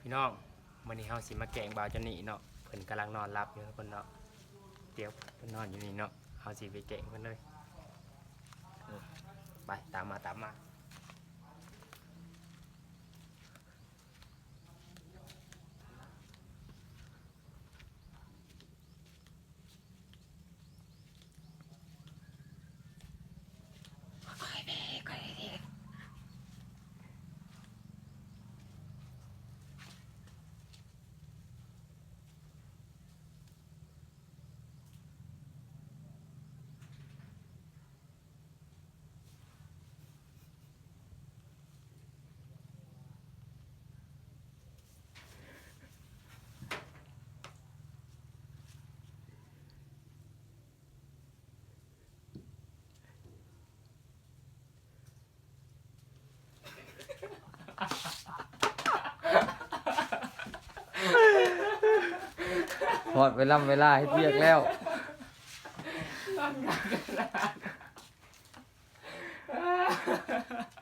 พี่น้องมื้อนี้เฮาสิมาแกงบาวจันนี่เนาะเพิ่นกำลังนอนหลับอยู่เพิ่นเนาะเดี๋ยวเพิ่นนอนอยู่นี่เนาะเฮาสิไปแกงเพิ่นเลยอืมไปตามมาตามมา หมดเวลาเวลาให้เรียกแล้วนอนกันกัน